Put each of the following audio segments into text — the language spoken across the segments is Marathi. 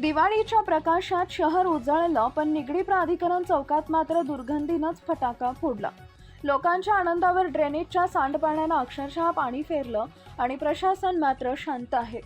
दिवाळीच्या प्रकाशात शहर उजळलं पण निगडी प्राधिकरण चौकात मात्र दुर्गंधीनंच फटाका फोडला. लोकांच्या आनंदावर ड्रेनेजच्या सांडपाण्यानं अक्षरशः पाणी फेरलं आणि प्रशासन मात्र शांत आहे.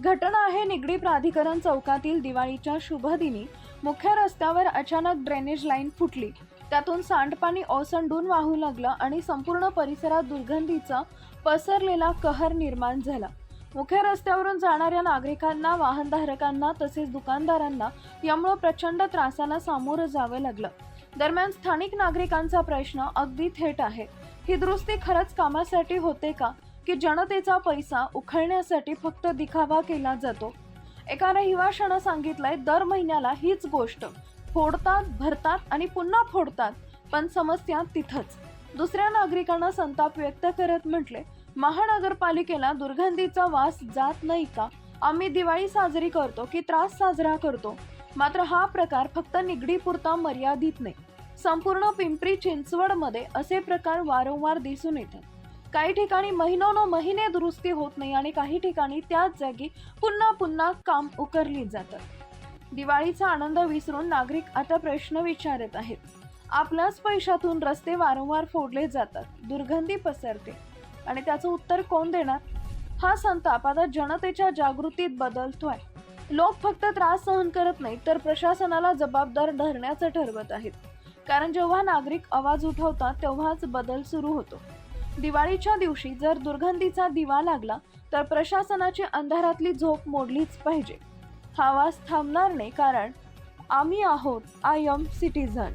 घटना आहे निगडी प्राधिकरण चौकातील दिवाळीच्या शुभदिनी मुख्य रस्त्यावर अचानक ड्रेनेज लाईन फुटली. त्यातून सांडपाणी ओसंडून वाहू लागलं आणि संपूर्ण परिसरात दुर्गंधीचा पसरलेला कहर निर्माण झाला. मुख्य रस्त्यावरून जाणाऱ्या नागरिकांना वाहनधारकांना तसेच दुकानदारांना यामुळे प्रचंड त्रासाला सामोरं जावं लागलं. दरम्यान स्थानिक नागरिकांचा प्रश्न अगदी थेट आहे. ही दुरुस्ती खरंच कामासाठी होते का? की जनतेचा पैसा उखळण्यासाठी फक्त दिखावा केला जातो? एका रहिवाशानं सांगितलंय दर महिन्याला हीच गोष्ट. फोडतात भरतात आणि पुन्हा फोडतात पण समस्या तिथंच. दुसऱ्या नागरिकांना संताप व्यक्त करत म्हटले महानगरपालिकेला दुर्गंधीचा वास जात नाही का? आम्ही दिवाळी साजरी करतो की त्रास साजरा करतो? मात्र हा प्रकार फक्त निगडीपुरता मर्यादित नाही. संपूर्ण पिंपरी चिंचवडमध्ये असे प्रकार वारंवार दिसून येतात. काही ठिकाणी महिनोन महिने दुरुस्ती होत नाही आणि काही ठिकाणी त्याच जागी पुन्हा पुन्हा काम उकरली जातात. दिवाळीचा आनंद विसरून नागरिक आता प्रश्न विचारत आहेत. आपल्याच पैशातून रस्ते वारंवार फोडले जातात. दुर्गंधी पसरते. आणि त्याचं उत्तर कोण देणार? हा संताप आता जनतेच्या जागृतीत बदलतोय. लोक फक्त त्रास सहन करत नाहीत तर प्रशासनाला जबाबदार धरण्याचं ठरवत आहेत. कारण जेव्हा नागरिक आवाज उठवतात तेव्हाच बदल सुरू होतो. दिवाळीच्या दिवशी जर दुर्गंधीचा दिवा लागला तर प्रशासनाची अंधारातली झोप मोडलीच पाहिजे. हा आवाज थांबणार नाही कारण आम्ही आहोत आय एम सिटीझन.